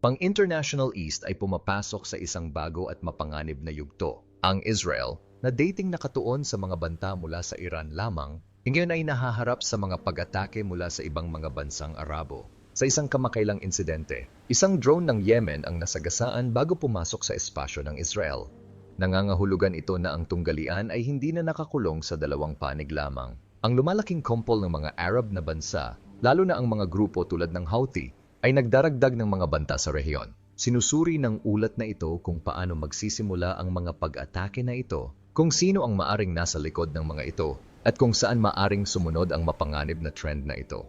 Pang-International East ay pumapasok sa isang bago at mapanganib na yugto. Ang Israel, na dating nakatuon sa mga banta mula sa Iran lamang, ngayon ay nahaharap sa mga pag-atake mula sa ibang mga bansang Arabo. Sa isang kamakailang insidente, isang drone ng Yemen ang nasagasaan bago pumasok sa espasyo ng Israel. Nangangahulugan ito na ang tunggalian ay hindi na nakakulong sa dalawang panig lamang. Ang lumalaking kompol ng mga Arab na bansa, lalo na ang mga grupo tulad ng Houthi, ay nagdaragdag ng mga banta sa rehiyon. Sinusuri ng ulat na ito kung paano magsisimula ang mga pag-atake na ito, kung sino ang maaring nasa likod ng mga ito, at kung saan maaring sumunod ang mapanganib na trend na ito.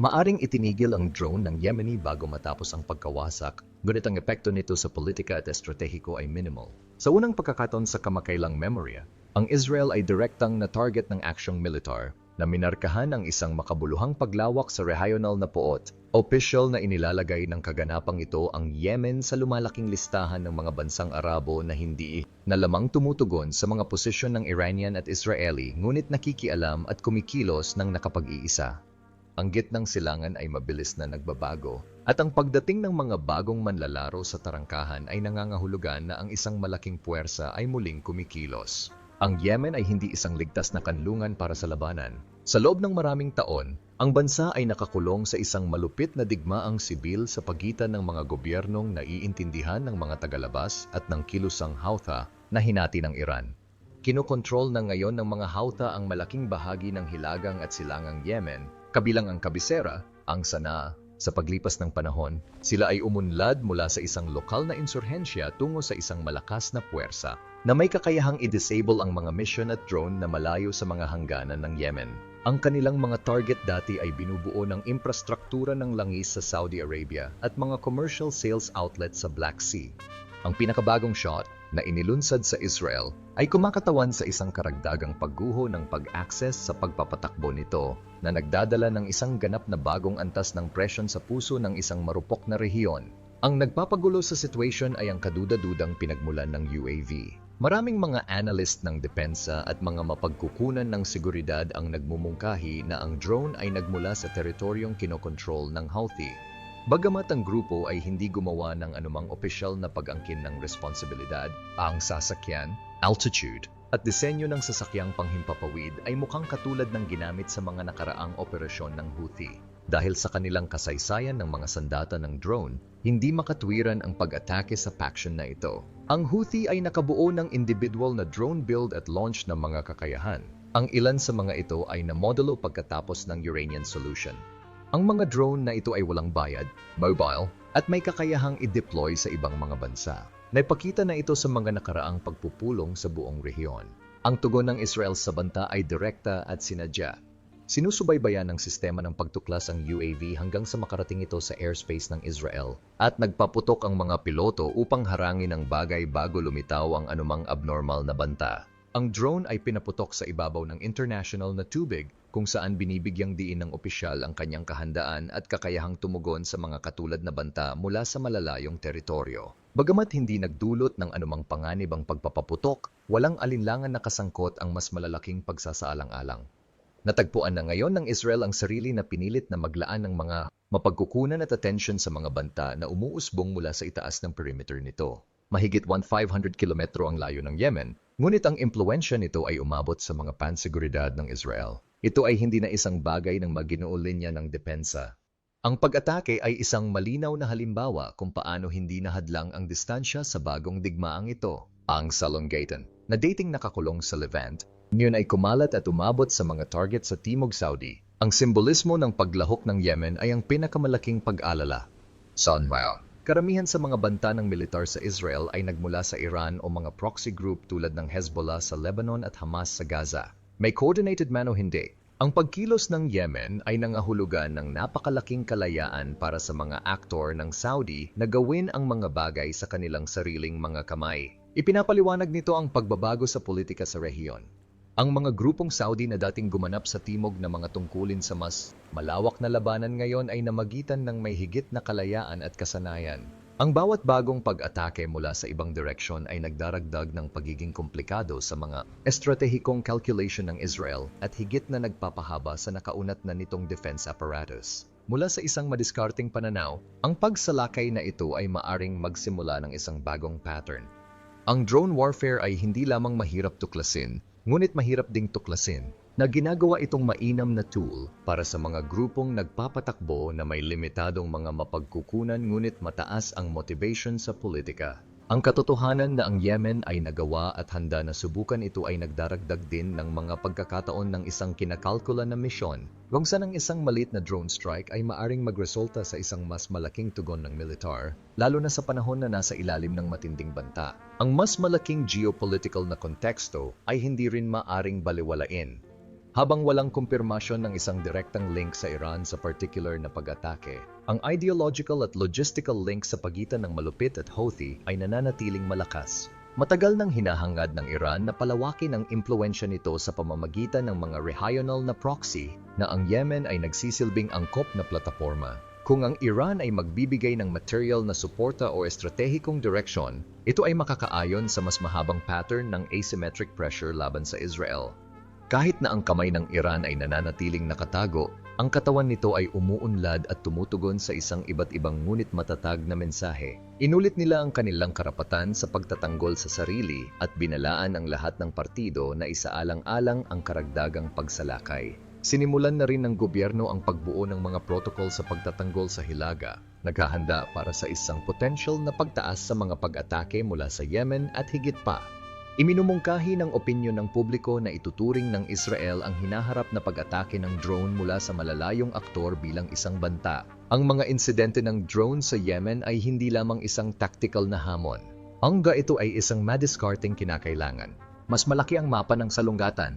Maaring itinigil ang drone ng Yemeni bago matapos ang pagkawasak, ngunit ang epekto nito sa politika at estratehiko ay minimal. Sa unang pagkakataon sa kamakailang memorya, ang Israel ay direktang na target ng aksyong militar na minarkahan ang isang makabuluhang paglawak sa regional na poot. Official na inilalagay ng kaganapang ito ang Yemen sa lumalaking listahan ng mga bansang Arabo na hindi na lamang tumutugon sa mga posisyon ng Iranian at Israeli ngunit nakikialam at kumikilos ng nakapag-iisa. Ang gitnang silangan ay mabilis na nagbabago at ang pagdating ng mga bagong manlalaro sa tarangkahan ay nangangahulugan na ang isang malaking puwersa ay muling kumikilos. Ang Yemen ay hindi isang ligtas na kanlungan para sa labanan. Sa loob ng maraming taon, ang bansa ay nakakulong sa isang malupit na digmaang sibil sa pagitan ng mga gobyernong naiintindihan ng mga tagalabas at ng kilusang Houthi na hinati ng Iran. Kinokontrol na ngayon ng mga Houthi ang malaking bahagi ng hilagang at silangang Yemen, kabilang ang Kabisera, ang Sanaa, sa paglipas ng panahon, sila ay umunlad mula sa isang lokal na insurhensya tungo sa isang malakas na puwersa na may kakayahang i-disable ang mga mission at drone na malayo sa mga hangganan ng Yemen. Ang kanilang mga target dati ay binubuo ng infrastruktura ng langis sa Saudi Arabia at mga commercial sales outlets sa Black Sea. Ang pinakabagong shot na inilunsad sa Israel ay kumakatawan sa isang karagdagang pagguho ng pag-access sa pagpapatakbo nito na nagdadala ng isang ganap na bagong antas ng presyon sa puso ng isang marupok na rehiyon. Ang nagpapagulo sa situation ay ang kaduda-dudang pinagmulan ng UAV. Maraming mga analyst ng depensa at mga mapagkukunan ng seguridad ang nagmumungkahi na ang drone ay nagmula sa teritoryong kinokontrol ng Houthi. Bagamat ang grupo ay hindi gumawa ng anumang opisyal na pag-angkin ng responsibilidad, ang sasakyan, altitude, at disenyo ng sasakyang panghimpapawid ay mukhang katulad ng ginamit sa mga nakaraang operasyon ng Houthi. Dahil sa kanilang kasaysayan ng mga sandata ng drone, hindi makatwiran ang pag-atake sa faction na ito. Ang Houthi ay nakabuo ng individual na drone build at launch ng mga kakayahan. Ang ilan sa mga ito ay namodelo pagkatapos ng Uranian Solution. Ang mga drone na ito ay walang bayad, mobile, at may kakayahang i-deploy sa ibang mga bansa. Naipakita na ito sa mga nakaraang pagpupulong sa buong rehiyon. Ang tugon ng Israel sa banta ay direkta at sinadya. Sinusubaybayan ng sistema ng pagtuklas ang UAV hanggang sa makarating ito sa airspace ng Israel at nagpaputok ang mga piloto upang harangin ang bagay bago lumitaw ang anumang abnormal na banta. Ang drone ay pinaputok sa ibabaw ng international na tubig kung saan binibigyang diin ng opisyal ang kanyang kahandaan at kakayahang tumugon sa mga katulad na banta mula sa malalayong teritoryo. Bagamat hindi nagdulot ng anumang panganib ang pagpapaputok, walang alinlangan na kasangkot ang mas malalaking pagsasaalang-alang. Natagpuan na ngayon ng Israel ang sarili na pinilit na maglaan ng mga mapagkukunan at atensyon sa mga banta na umuusbong mula sa itaas ng perimeter nito. Mahigit 1,500 kilometro ang layo ng Yemen, ngunit ang impluensya nito ay umabot sa mga panseguridad ng Israel. Ito ay hindi na isang bagay ng maginuo linya ng depensa. Ang pag-atake ay isang malinaw na halimbawa kung paano hindi nahadlang ang distansya sa bagong digmaang ito. Ang Salongaten, na dating nakakulong sa Levant, ngayon ay kumalat at umabot sa mga target sa Timog Saudi. Ang simbolismo ng paglahok ng Yemen ay ang pinakamalaking pag-alala. Sunwell. Karamihan sa mga banta ng militar sa Israel ay nagmula sa Iran o mga proxy group tulad ng Hezbollah sa Lebanon at Hamas sa Gaza. May coordinated man o hindi, ang pagkilos ng Yemen ay nangahulugan ng napakalaking kalayaan para sa mga aktor ng Saudi na gawin ang mga bagay sa kanilang sariling mga kamay. Ipinapaliwanag nito ang pagbabago sa politika sa rehiyon. Ang mga grupong Saudi na dating gumanap sa timog na mga tungkulin sa mas malawak na labanan ngayon ay namagitan ng may higit na kalayaan at kasanayan. Ang bawat bagong pag-atake mula sa ibang direksyon ay nagdaragdag ng pagiging komplikado sa mga estratehikong calculation ng Israel at higit na nagpapahaba sa nakaunat na nitong defense apparatus. Mula sa isang madiskarting pananaw, ang pagsalakay na ito ay maaring magsimula ng isang bagong pattern. Ang drone warfare ay hindi lamang mahirap tuklasin, ngunit mahirap ding tuklasin na ginagawa itong mainam na tool para sa mga grupong nagpapatakbo na may limitadong mga mapagkukunan ngunit mataas ang motivation sa politika. Ang katotohanan na ang Yemen ay nagawa at handa na subukan ito ay nagdaragdag din ng mga pagkakataon ng isang kinakalkula na misyon kung saan ang isang malit na drone strike ay maaring magresulta sa isang mas malaking tugon ng militar, lalo na sa panahon na nasa ilalim ng matinding banta. Ang mas malaking geopolitical na konteksto ay hindi rin maaring baliwalain habang walang kumpirmasyon ng isang direktang link sa Iran sa particular na pag-atake, ang ideological at logistical link sa pagitan ng malupit at Houthi ay nananatiling malakas. Matagal nang hinahangad ng Iran na palawakin ang impluensya nito sa pamamagitan ng mga regional na proxy na ang Yemen ay nagsisilbing angkop na plataforma. Kung ang Iran ay magbibigay ng material na suporta o estratehikong direksyon, ito ay makakaayon sa mas mahabang pattern ng asymmetric pressure laban sa Israel. Kahit na ang kamay ng Iran ay nananatiling nakatago, ang katawan nito ay umuunlad at tumutugon sa isang iba't ibang ngunit matatag na mensahe. Inulit nila ang kanilang karapatan sa pagtatanggol sa sarili at binalaan ang lahat ng partido na isaalang-alang ang karagdagang pagsalakay. Sinimulan na rin ng gobyerno ang pagbuo ng mga protocol sa pagtatanggol sa Hilaga, naghahanda para sa isang potential na pagtaas sa mga pag-atake mula sa Yemen at higit pa Iminumungkahi ng opinyon ng publiko na ituturing ng Israel ang hinaharap na pag-atake ng drone mula sa malalayong aktor bilang isang banta. Ang mga insidente ng drone sa Yemen ay hindi lamang isang tactical na hamon. Hangga ito ay isang madiskarting kinakailangan. Mas malaki ang mapa ng salungatan,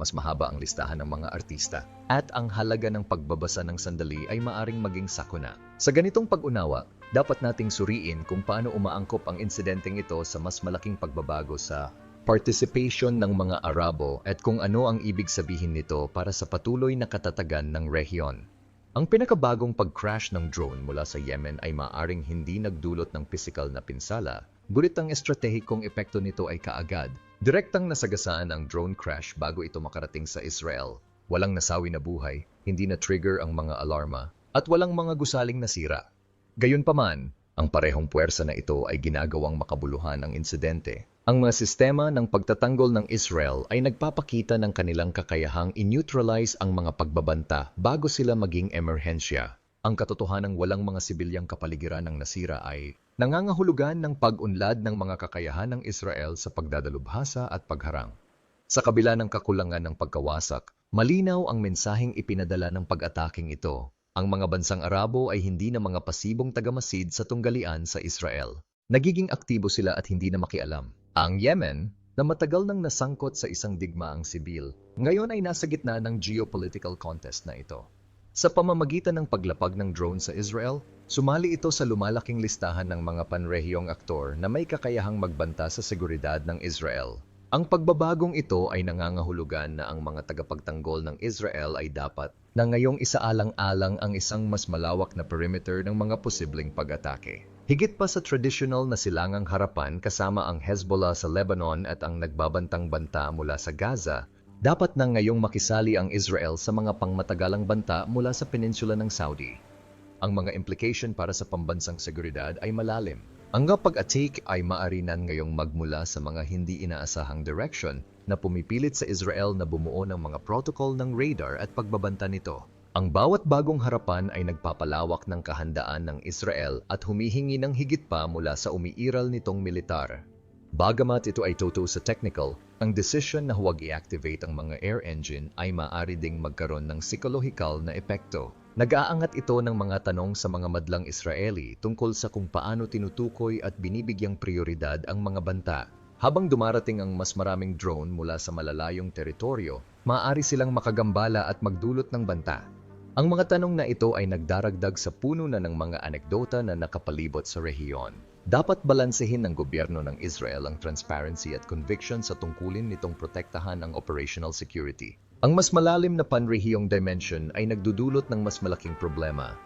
mas mahaba ang listahan ng mga artista, at ang halaga ng pagbabasa ng sandali ay maaring maging sakuna. Sa ganitong pag-unawa, dapat nating suriin kung paano umaangkop ang insidenteng ito sa mas malaking pagbabago sa participation ng mga Arabo at kung ano ang ibig sabihin nito para sa patuloy na katatagan ng rehiyon. Ang pinakabagong pag-crash ng drone mula sa Yemen ay maaring hindi nagdulot ng pisikal na pinsala, gulit ang estratehikong epekto nito ay kaagad. Direktang nasagasaan ang drone crash bago ito makarating sa Israel. Walang nasawi na buhay, hindi na trigger ang mga alarma, at walang mga gusaling nasira. Gayunpaman, ang parehong puwersa na ito ay ginagawang makabuluhan ang insidente. Ang mga sistema ng pagtatanggol ng Israel ay nagpapakita ng kanilang kakayahang in-neutralize ang mga pagbabanta bago sila maging emerhensya. Ang katotohanang walang mga sibilyang kapaligiran ng nasira ay nangangahulugan ng pag-unlad ng mga kakayahan ng Israel sa pagdadalubhasa at pagharang. Sa kabila ng kakulangan ng pagkawasak, malinaw ang mensaheng ipinadala ng pag-ataking ito ang mga bansang Arabo ay hindi na mga pasibong tagamasid sa tunggalian sa Israel. Nagiging aktibo sila at hindi na makialam. Ang Yemen, na matagal nang nasangkot sa isang digmaang sibil, ngayon ay nasa gitna ng geopolitical contest na ito. Sa pamamagitan ng paglapag ng drone sa Israel, sumali ito sa lumalaking listahan ng mga panrehiyong aktor na may kakayahang magbanta sa seguridad ng Israel. Ang pagbabagong ito ay nangangahulugan na ang mga tagapagtanggol ng Israel ay dapat na ngayong isaalang-alang ang isang mas malawak na perimeter ng mga posibleng pag-atake. Higit pa sa traditional na silangang harapan kasama ang Hezbollah sa Lebanon at ang nagbabantang banta mula sa Gaza, dapat na ngayong makisali ang Israel sa mga pangmatagalang banta mula sa peninsula ng Saudi. Ang mga implication para sa pambansang seguridad ay malalim. Ang pag-atake ay maarinan ngayong magmula sa mga hindi inaasahang direction na pumipilit sa Israel na bumuo ng mga protocol ng radar at pagbabanta nito. Ang bawat bagong harapan ay nagpapalawak ng kahandaan ng Israel at humihingi ng higit pa mula sa umiiral nitong militar. Bagamat ito ay toto sa technical, ang decision na huwag i-activate ang mga air engine ay maaari ding magkaroon ng psikolohikal na epekto. Nag-aangat ito ng mga tanong sa mga madlang Israeli tungkol sa kung paano tinutukoy at binibigyang prioridad ang mga banta. Habang dumarating ang mas maraming drone mula sa malalayong teritoryo, maaari silang makagambala at magdulot ng banta. Ang mga tanong na ito ay nagdaragdag sa puno na ng mga anekdota na nakapalibot sa rehiyon. Dapat balansehin ng gobyerno ng Israel ang transparency at conviction sa tungkulin nitong protektahan ang operational security. Ang mas malalim na panrehiyong dimension ay nagdudulot ng mas malaking problema.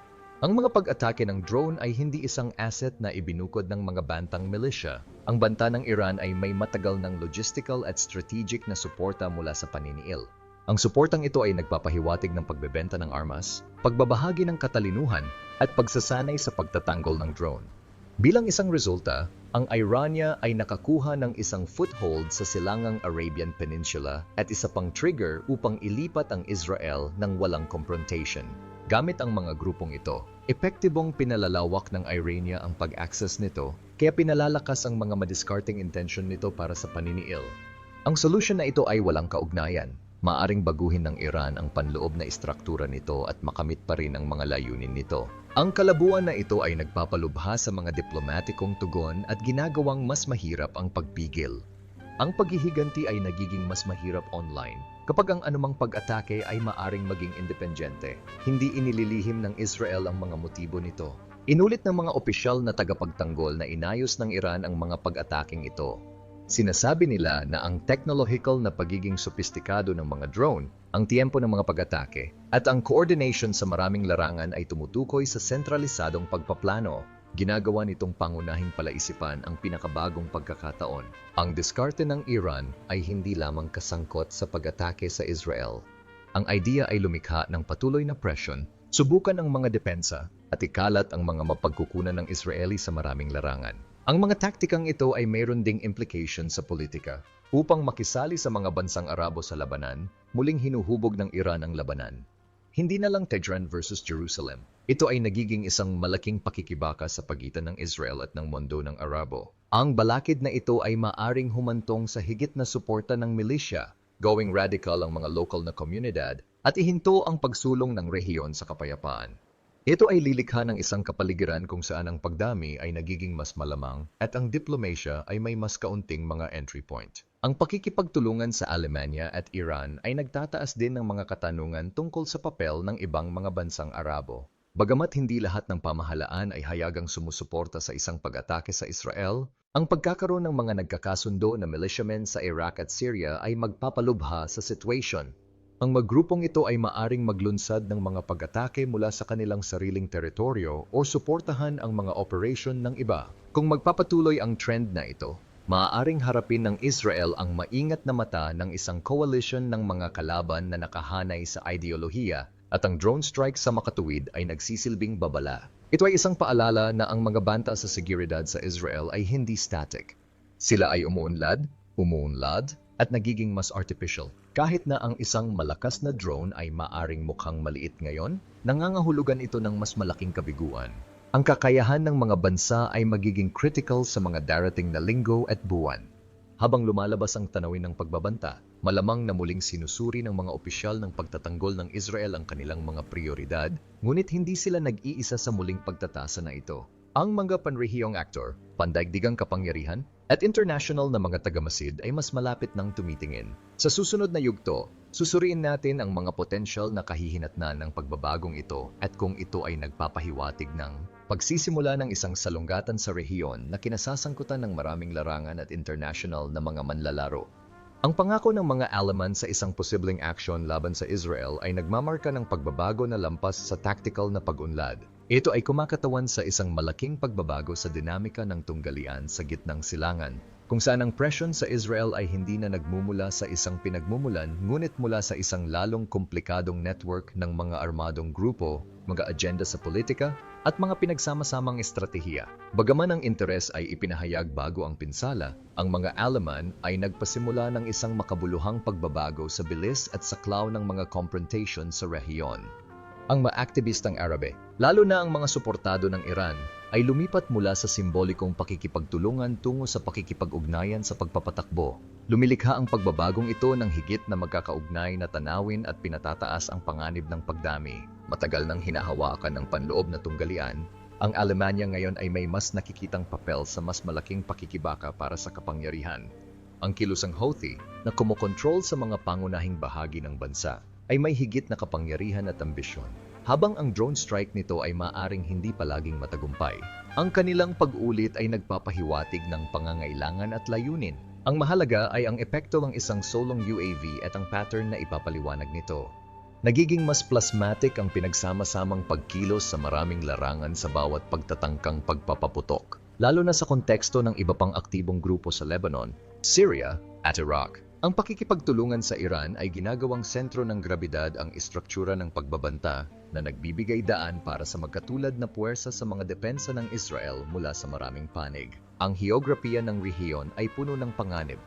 Ang mga pag-atake ng drone ay hindi isang asset na ibinukod ng mga bantang militia. Ang banta ng Iran ay may matagal ng logistical at strategic na suporta mula sa paniniil. Ang suportang ito ay nagpapahiwatig ng pagbebenta ng armas, pagbabahagi ng katalinuhan, at pagsasanay sa pagtatanggol ng drone. Bilang isang resulta, ang Irania ay nakakuha ng isang foothold sa silangang Arabian Peninsula at isa pang trigger upang ilipat ang Israel ng walang confrontation. Gamit ang mga grupong ito, epektibong pinalalawak ng Irania ang pag-access nito kaya pinalalakas ang mga madiscarding intention nito para sa paniniil. Ang solusyon na ito ay walang kaugnayan. Maaring baguhin ng Iran ang panloob na istruktura nito at makamit pa rin ang mga layunin nito. Ang kalabuan na ito ay nagpapalubha sa mga diplomatikong tugon at ginagawang mas mahirap ang pagpigil. Ang paghihiganti ay nagiging mas mahirap online kapag ang anumang pag-atake ay maaring maging independyente. Hindi inililihim ng Israel ang mga motibo nito. Inulit ng mga opisyal na tagapagtanggol na inayos ng Iran ang mga pag-ataking ito Sinasabi nila na ang technological na pagiging sopistikado ng mga drone, ang tiempo ng mga pag-atake, at ang coordination sa maraming larangan ay tumutukoy sa sentralisadong pagpaplano. Ginagawa nitong pangunahing palaisipan ang pinakabagong pagkakataon. Ang diskarte ng Iran ay hindi lamang kasangkot sa pag-atake sa Israel. Ang idea ay lumikha ng patuloy na presyon, subukan ang mga depensa, at ikalat ang mga mapagkukunan ng Israeli sa maraming larangan. Ang mga taktikang ito ay mayroon ding implication sa politika. Upang makisali sa mga bansang Arabo sa labanan, muling hinuhubog ng Iran ang labanan. Hindi na lang Tehran versus Jerusalem. Ito ay nagiging isang malaking pakikibaka sa pagitan ng Israel at ng mundo ng Arabo. Ang balakid na ito ay maaring humantong sa higit na suporta ng milisya, going radical ang mga local na komunidad, at ihinto ang pagsulong ng rehiyon sa kapayapaan. Ito ay lilikha ng isang kapaligiran kung saan ang pagdami ay nagiging mas malamang at ang diplomasya ay may mas kaunting mga entry point. Ang pakikipagtulungan sa Alemanya at Iran ay nagtataas din ng mga katanungan tungkol sa papel ng ibang mga bansang Arabo. Bagamat hindi lahat ng pamahalaan ay hayagang sumusuporta sa isang pag-atake sa Israel, ang pagkakaroon ng mga nagkakasundo na militiamen sa Iraq at Syria ay magpapalubha sa situation ang maggrupong ito ay maaring maglunsad ng mga pag-atake mula sa kanilang sariling teritoryo o suportahan ang mga operation ng iba. Kung magpapatuloy ang trend na ito, maaaring harapin ng Israel ang maingat na mata ng isang coalition ng mga kalaban na nakahanay sa ideolohiya at ang drone strike sa makatuwid ay nagsisilbing babala. Ito ay isang paalala na ang mga banta sa seguridad sa Israel ay hindi static. Sila ay umuunlad, umuunlad, at nagiging mas artificial. Kahit na ang isang malakas na drone ay maaring mukhang maliit ngayon, nangangahulugan ito ng mas malaking kabiguan. Ang kakayahan ng mga bansa ay magiging critical sa mga darating na linggo at buwan. Habang lumalabas ang tanawin ng pagbabanta, malamang na muling sinusuri ng mga opisyal ng pagtatanggol ng Israel ang kanilang mga prioridad, ngunit hindi sila nag-iisa sa muling pagtatasa na ito. Ang mga panrehiyong aktor, pandaigdigang kapangyarihan, at international na mga tagamasid ay mas malapit ng tumitingin. Sa susunod na yugto, susuriin natin ang mga potensyal na kahihinatnan ng pagbabagong ito at kung ito ay nagpapahiwatig ng pagsisimula ng isang salungatan sa rehiyon na kinasasangkutan ng maraming larangan at international na mga manlalaro. Ang pangako ng mga Alaman sa isang posibleng aksyon laban sa Israel ay nagmamarka ng pagbabago na lampas sa tactical na pag-unlad. Ito ay kumakatawan sa isang malaking pagbabago sa dinamika ng tunggalian sa gitnang silangan, kung saan ang presyon sa Israel ay hindi na nagmumula sa isang pinagmumulan ngunit mula sa isang lalong komplikadong network ng mga armadong grupo, mga agenda sa politika, at mga pinagsama-samang estratehiya. Bagaman ang interes ay ipinahayag bago ang pinsala, ang mga Alaman ay nagpasimula ng isang makabuluhang pagbabago sa bilis at saklaw ng mga confrontation sa rehiyon ang maaktivistang Arabe, lalo na ang mga suportado ng Iran, ay lumipat mula sa simbolikong pakikipagtulungan tungo sa pakikipag-ugnayan sa pagpapatakbo. Lumilikha ang pagbabagong ito ng higit na magkakaugnay na tanawin at pinatataas ang panganib ng pagdami. Matagal nang hinahawakan ng panloob na tunggalian, ang Alemanya ngayon ay may mas nakikitang papel sa mas malaking pakikibaka para sa kapangyarihan. Ang kilusang Houthi na kumokontrol sa mga pangunahing bahagi ng bansa ay may higit na kapangyarihan at ambisyon. Habang ang drone strike nito ay maaring hindi palaging matagumpay, ang kanilang pag-ulit ay nagpapahiwatig ng pangangailangan at layunin. Ang mahalaga ay ang epekto ng isang solong UAV at ang pattern na ipapaliwanag nito. Nagiging mas plasmatic ang pinagsama-samang pagkilos sa maraming larangan sa bawat pagtatangkang pagpapaputok, lalo na sa konteksto ng iba pang aktibong grupo sa Lebanon, Syria at Iraq. Ang pakikipagtulungan sa Iran ay ginagawang sentro ng grabidad ang istruktura ng pagbabanta na nagbibigay daan para sa magkatulad na puwersa sa mga depensa ng Israel mula sa maraming panig. Ang heograpiya ng rehiyon ay puno ng panganib.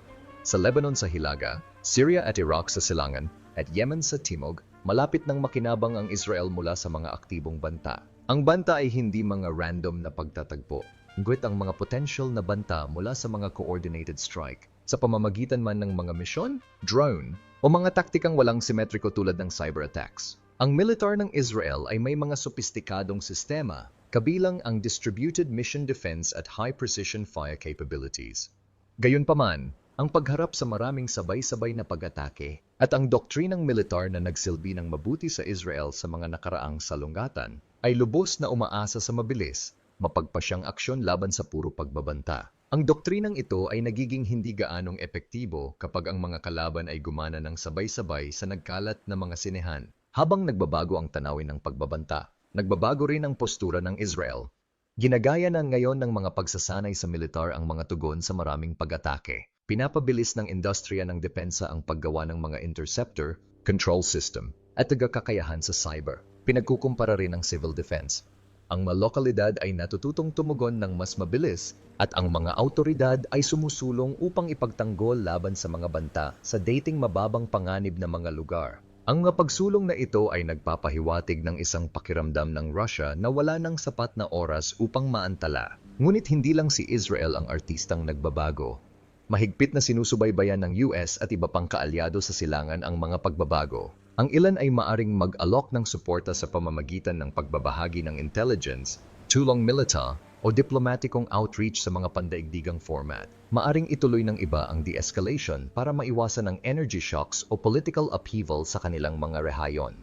Sa Lebanon sa Hilaga, Syria at Iraq sa Silangan, at Yemen sa Timog, malapit nang makinabang ang Israel mula sa mga aktibong banta. Ang banta ay hindi mga random na pagtatagpo, ngunit ang mga potential na banta mula sa mga coordinated strike sa pamamagitan man ng mga misyon, drone, o mga taktikang walang simetriko tulad ng cyber attacks. Ang militar ng Israel ay may mga sopistikadong sistema, kabilang ang Distributed Mission Defense at High Precision Fire Capabilities. Gayunpaman, ang pagharap sa maraming sabay-sabay na pag-atake at ang doktrinang militar na nagsilbi ng mabuti sa Israel sa mga nakaraang salungatan ay lubos na umaasa sa mabilis, mapagpasyang aksyon laban sa puro pagbabanta. Ang doktrinang ito ay nagiging hindi gaanong epektibo kapag ang mga kalaban ay gumana ng sabay-sabay sa nagkalat na mga sinehan. Habang nagbabago ang tanawin ng pagbabanta, nagbabago rin ang postura ng Israel. Ginagaya na ngayon ng mga pagsasanay sa militar ang mga tugon sa maraming pag-atake. Pinapabilis ng industriya ng depensa ang paggawa ng mga interceptor, control system, at tagakakayahan sa cyber. Pinagkukumpara rin ng civil defense ang mga lokalidad ay natututong tumugon ng mas mabilis at ang mga autoridad ay sumusulong upang ipagtanggol laban sa mga banta sa dating mababang panganib na mga lugar. Ang mga pagsulong na ito ay nagpapahiwatig ng isang pakiramdam ng Russia na wala ng sapat na oras upang maantala. Ngunit hindi lang si Israel ang artistang nagbabago. Mahigpit na sinusubaybayan ng US at iba pang kaalyado sa silangan ang mga pagbabago. Ang ilan ay maaring mag-alok ng suporta sa pamamagitan ng pagbabahagi ng intelligence, tulong militar, o diplomatikong outreach sa mga pandaigdigang format. Maaring ituloy ng iba ang de-escalation para maiwasan ang energy shocks o political upheaval sa kanilang mga rehayon.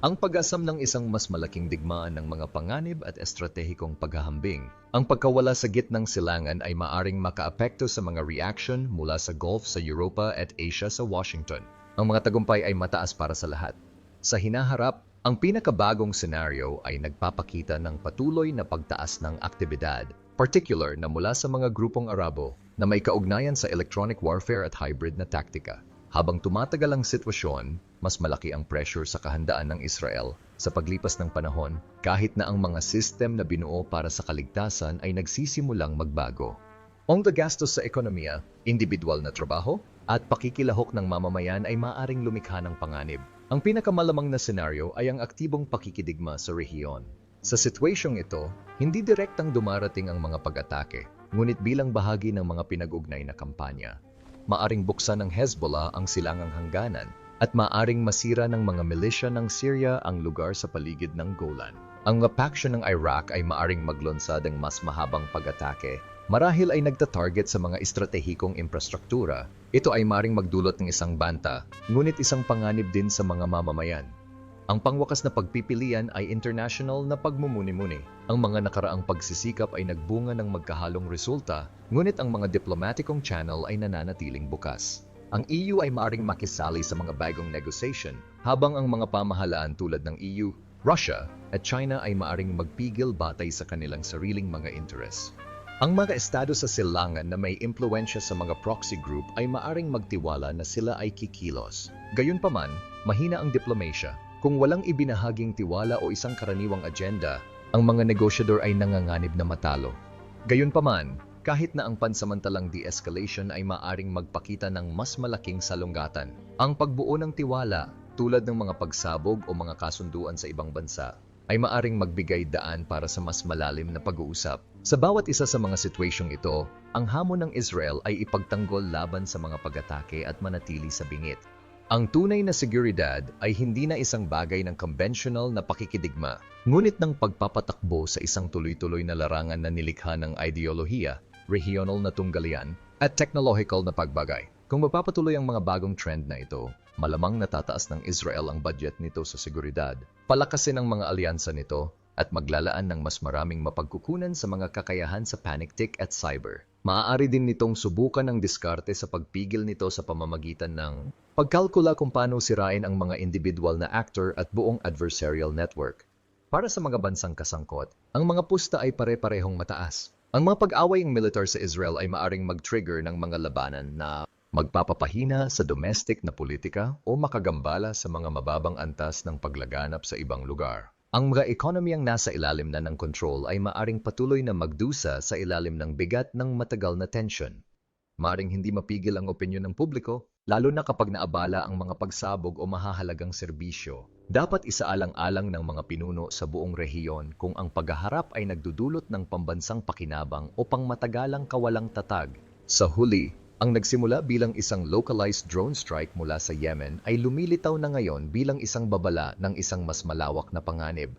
Ang pag-asam ng isang mas malaking digmaan ng mga panganib at estratehikong paghahambing, ang pagkawala sa gitnang silangan ay maaring makaapekto sa mga reaction mula sa Gulf sa Europa at Asia sa Washington. Ang mga tagumpay ay mataas para sa lahat. Sa hinaharap, ang pinakabagong senaryo ay nagpapakita ng patuloy na pagtaas ng aktibidad, particular na mula sa mga grupong Arabo na may kaugnayan sa electronic warfare at hybrid na taktika. Habang tumatagal ang sitwasyon, mas malaki ang pressure sa kahandaan ng Israel sa paglipas ng panahon kahit na ang mga system na binuo para sa kaligtasan ay nagsisimulang magbago. Ang gastos sa ekonomiya, individual na trabaho, at pakikilahok ng mamamayan ay maaring lumikha ng panganib. Ang pinakamalamang na senaryo ay ang aktibong pakikidigma sa rehiyon. Sa sitwasyong ito, hindi direktang dumarating ang mga pag-atake, ngunit bilang bahagi ng mga pinag-ugnay na kampanya. Maaring buksan ng Hezbollah ang silangang hangganan at maaring masira ng mga milisya ng Syria ang lugar sa paligid ng Golan. Ang faction ng Iraq ay maaring maglunsad ng mas mahabang pag-atake marahil ay nagta-target sa mga estratehikong infrastruktura. Ito ay maring magdulot ng isang banta, ngunit isang panganib din sa mga mamamayan. Ang pangwakas na pagpipilian ay international na pagmumuni-muni. Ang mga nakaraang pagsisikap ay nagbunga ng magkahalong resulta, ngunit ang mga diplomatikong channel ay nananatiling bukas. Ang EU ay maaring makisali sa mga bagong negotiation, habang ang mga pamahalaan tulad ng EU, Russia at China ay maaring magpigil batay sa kanilang sariling mga interes. Ang mga estado sa silangan na may impluensya sa mga proxy group ay maaring magtiwala na sila ay kikilos. Gayunpaman, mahina ang diplomasya. Kung walang ibinahaging tiwala o isang karaniwang agenda, ang mga negosyador ay nanganganib na matalo. Gayunpaman, kahit na ang pansamantalang de-escalation ay maaring magpakita ng mas malaking salungatan, ang pagbuo ng tiwala tulad ng mga pagsabog o mga kasunduan sa ibang bansa ay maaring magbigay daan para sa mas malalim na pag-uusap. Sa bawat isa sa mga sitwasyong ito, ang hamon ng Israel ay ipagtanggol laban sa mga pag-atake at manatili sa bingit. Ang tunay na seguridad ay hindi na isang bagay ng conventional na pakikidigma, ngunit ng pagpapatakbo sa isang tuloy-tuloy na larangan na nilikha ng ideolohiya, regional na tunggalian, at technological na pagbagay. Kung mapapatuloy ang mga bagong trend na ito, malamang natataas ng Israel ang budget nito sa seguridad, palakasin ang mga alyansa nito, at maglalaan ng mas maraming mapagkukunan sa mga kakayahan sa panic tick at cyber. Maaari din nitong subukan ang diskarte sa pagpigil nito sa pamamagitan ng pagkalkula kung paano sirain ang mga individual na actor at buong adversarial network. Para sa mga bansang kasangkot, ang mga pusta ay pare-parehong mataas. Ang mga pag-away ng militar sa Israel ay maaring mag-trigger ng mga labanan na magpapapahina sa domestic na politika o makagambala sa mga mababang antas ng paglaganap sa ibang lugar. Ang mga ekonomiyang nasa ilalim na ng control ay maaring patuloy na magdusa sa ilalim ng bigat ng matagal na tension. Maring hindi mapigil ang opinyon ng publiko, lalo na kapag naabala ang mga pagsabog o mahahalagang serbisyo. Dapat isaalang-alang ng mga pinuno sa buong rehiyon kung ang paghaharap ay nagdudulot ng pambansang pakinabang o pangmatagalang kawalang tatag. Sa huli, ang nagsimula bilang isang localized drone strike mula sa Yemen ay lumilitaw na ngayon bilang isang babala ng isang mas malawak na panganib.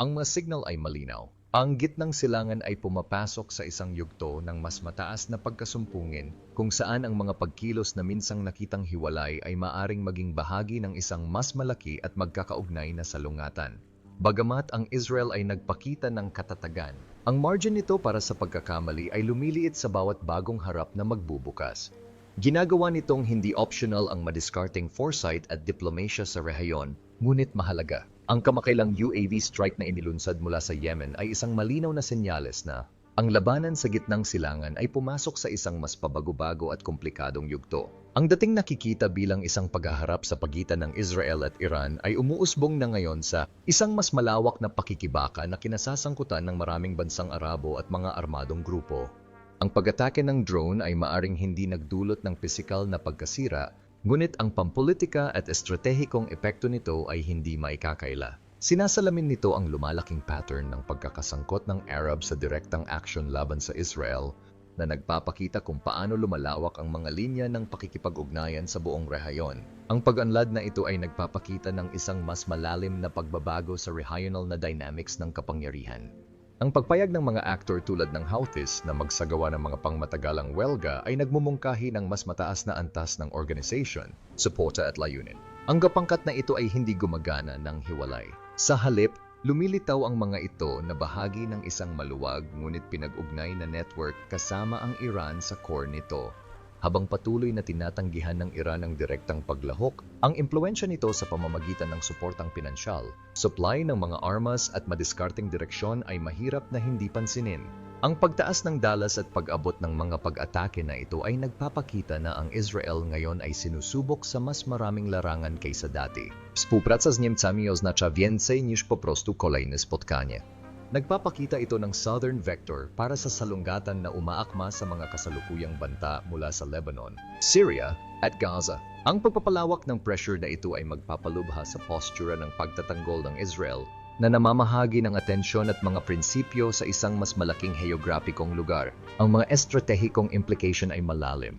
Ang mga signal ay malinaw. Ang gitnang silangan ay pumapasok sa isang yugto ng mas mataas na pagkasumpungin kung saan ang mga pagkilos na minsang nakitang hiwalay ay maaring maging bahagi ng isang mas malaki at magkakaugnay na salungatan. Bagamat ang Israel ay nagpakita ng katatagan, ang margin nito para sa pagkakamali ay lumiliit sa bawat bagong harap na magbubukas. Ginagawa nitong hindi optional ang madiskarting foresight at diplomasya sa rehayon, ngunit mahalaga. Ang kamakailang UAV strike na inilunsad mula sa Yemen ay isang malinaw na senyales na ang labanan sa gitnang silangan ay pumasok sa isang mas pabago-bago at komplikadong yugto. Ang dating nakikita bilang isang paghaharap sa pagitan ng Israel at Iran ay umuusbong na ngayon sa isang mas malawak na pakikibaka na kinasasangkutan ng maraming bansang Arabo at mga armadong grupo. Ang pag-atake ng drone ay maaring hindi nagdulot ng pisikal na pagkasira, ngunit ang pampolitika at estratehikong epekto nito ay hindi maikakaila. Sinasalamin nito ang lumalaking pattern ng pagkakasangkot ng Arab sa direktang action laban sa Israel na nagpapakita kung paano lumalawak ang mga linya ng pakikipag-ugnayan sa buong rehayon. Ang pag-unlad na ito ay nagpapakita ng isang mas malalim na pagbabago sa regional na dynamics ng kapangyarihan. Ang pagpayag ng mga aktor tulad ng Houthis na magsagawa ng mga pangmatagalang welga ay nagmumungkahi ng mas mataas na antas ng organization, suporta at layunin. Ang gapangkat na ito ay hindi gumagana ng hiwalay. Sa halip, lumilitaw ang mga ito na bahagi ng isang maluwag ngunit pinag-ugnay na network kasama ang Iran sa core nito. Habang patuloy na tinatanggihan ng Iran ang direktang paglahok, ang impluensya nito sa pamamagitan ng suportang pinansyal, supply ng mga armas at madiskarteng direksyon ay mahirap na hindi pansinin. Ang pagtaas ng dalas at pag-abot ng mga pag-atake na ito ay nagpapakita na ang Israel ngayon ay sinusubok sa mas maraming larangan kaysa dati. Współpraca z Niemcami oznacza więcej niż po prostu kolejne spotkanie. Nagpapakita ito ng Southern Vector para sa salungatan na umaakma sa mga kasalukuyang banta mula sa Lebanon, Syria at Gaza. Ang pagpapalawak ng pressure na ito ay magpapalubha sa postura ng pagtatanggol ng Israel na namamahagi ng atensyon at mga prinsipyo sa isang mas malaking heograpikong lugar. Ang mga estratehikong implication ay malalim.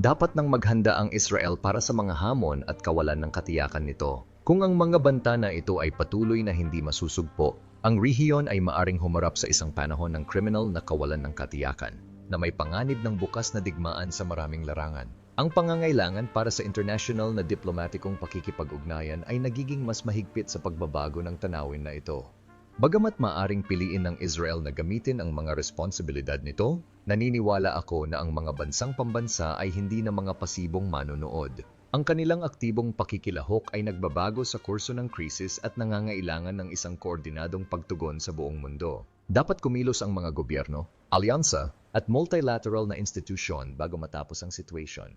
Dapat nang maghanda ang Israel para sa mga hamon at kawalan ng katiyakan nito. Kung ang mga banta na ito ay patuloy na hindi masusugpo, ang rehiyon ay maaring humarap sa isang panahon ng criminal na kawalan ng katiyakan, na may panganib ng bukas na digmaan sa maraming larangan. Ang pangangailangan para sa international na diplomatikong pakikipag-ugnayan ay nagiging mas mahigpit sa pagbabago ng tanawin na ito. Bagamat maaring piliin ng Israel na gamitin ang mga responsibilidad nito, naniniwala ako na ang mga bansang pambansa ay hindi na mga pasibong manunood. Ang kanilang aktibong pakikilahok ay nagbabago sa kurso ng krisis at nangangailangan ng isang koordinadong pagtugon sa buong mundo. Dapat kumilos ang mga gobyerno, alyansa, at multilateral na institusyon bago matapos ang situation.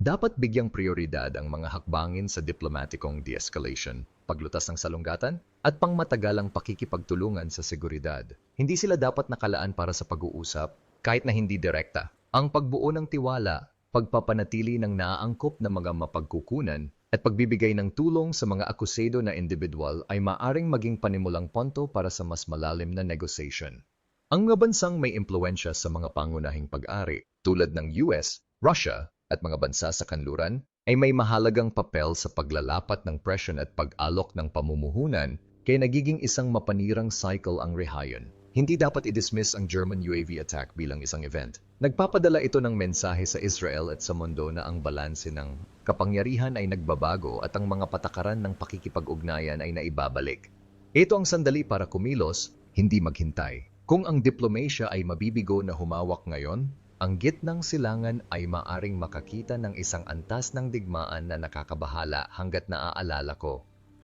Dapat bigyang prioridad ang mga hakbangin sa diplomatikong de-escalation, paglutas ng salungatan, at pangmatagalang pakikipagtulungan sa seguridad. Hindi sila dapat nakalaan para sa pag-uusap, kahit na hindi direkta. Ang pagbuo ng tiwala pagpapanatili ng naaangkop na mga mapagkukunan at pagbibigay ng tulong sa mga akusado na individual ay maaring maging panimulang ponto para sa mas malalim na negotiation. Ang mga bansang may impluensya sa mga pangunahing pag-ari tulad ng US, Russia at mga bansa sa kanluran ay may mahalagang papel sa paglalapat ng presyon at pag-alok ng pamumuhunan kaya nagiging isang mapanirang cycle ang rehayon. Hindi dapat i-dismiss ang German UAV attack bilang isang event. Nagpapadala ito ng mensahe sa Israel at sa mundo na ang balanse ng kapangyarihan ay nagbabago at ang mga patakaran ng pakikipag-ugnayan ay naibabalik. Ito ang sandali para kumilos, hindi maghintay. Kung ang diplomasya ay mabibigo na humawak ngayon, ang gitnang silangan ay maaring makakita ng isang antas ng digmaan na nakakabahala hanggat naaalala ko